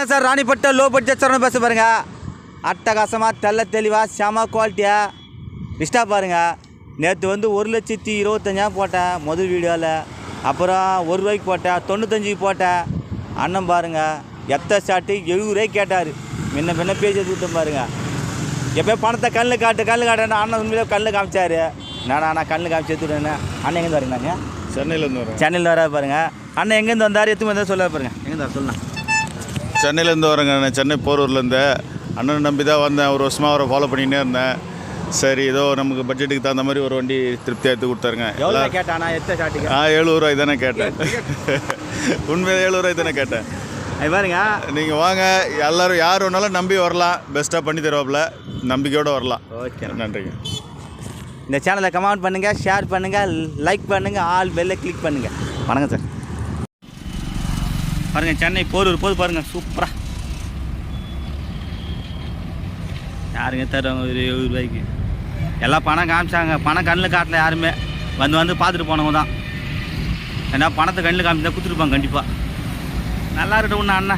வணக்கம் சார். ராணிப்பட்ட low budget sir. பேச பாருங்க. அட்டகாசமாக தெள்ள தெளிவாக செம குவாலிட்டியாக இஷ்டா பாருங்க. நேற்று வந்து ஒரு லட்சத்தி இருபத்தஞ்சாயிரம் போட்டேன் முதல் வீடியோவில் அப்புறம் ஒரு ரூபாய்க்கு போட்டேன் தொண்ணூத்தஞ்சுக்கு போட்டேன். அண்ணன் பாருங்க. எத்த ஷாட்டு எழுபது ரூபாய்க்கு கேட்டார். முன்ன முன்ன பேசி விட்டோம் பாருங்க. எப்போ பணத்தை கண்ணில் காட்டு கண்ணில் காட்டுன்னா அண்ணன் உண்மையிலே கண்ணில் காமிச்சாரு. நானா நான் கண்ணில் காமிச்சு எடுத்துவிட்டேன்னு அண்ணன் எங்கேருந்து வரீங்க நாங்கள் சென்னையிலேருந்து வரேன் சென்னையில் வர பாருங்க. அண்ணன் எங்கேருந்து வந்தார்? எத்தனை வந்தார்? சொல்ல பாருங்க. எங்கேருந்து வர சொல்லலாம் சென்னையிலேருந்து வரேங்க. நான் சென்னை போரூர்லேருந்து. அண்ணனை நம்பி தான் வந்தேன். ஒரு வருஷமாக அவரை ஃபாலோ பண்ணிகிட்டே இருந்தேன். சரி ஏதோ நமக்கு பட்ஜெட்டுக்கு தகுந்த மாதிரி ஒரு வண்டி திருப்தியாக எடுத்து கொடுத்தாருங்க. கேட்டானா? ஆ ரூபாய் தானே கேட்டேன். உண்மையாக எழுபது ரூபாய் தானே கேட்டேன். பாருங்க. நீங்கள் வாங்க. எல்லாரும் யார் வேணாலும் நம்பி வரலாம். பெஸ்ட்டாக பண்ணி தருவாப்புல. நம்பிக்கையோடு வரலாம். ஓகே. நன்றிங்க. இந்த சேனலை கமெண்ட் பண்ணுங்கள் ஷேர் பண்ணுங்கள் லைக் பண்ணுங்கள் ஆல் பெல்லை கிளிக் பண்ணுங்கள் வணக்கம் சார் பாருங்கள் சென்னை போரூர் போது பாருங்கள் சூப்பராக யாருங்க தருவாங்க ஒரு எழுபது ரூபாய்க்கு எல்லாம் பணம் காமிச்சாங்க. பணம் கண்ணில் காட்டல யாருமே. வந்து வந்து பார்த்துட்டு போனவங்க தான். ஏன்னா பணத்தை கண்ணில் காமிச்சா கொடுத்துருப்பாங்க கண்டிப்பாக நல்லா இருக்கட்டும் அண்ணா.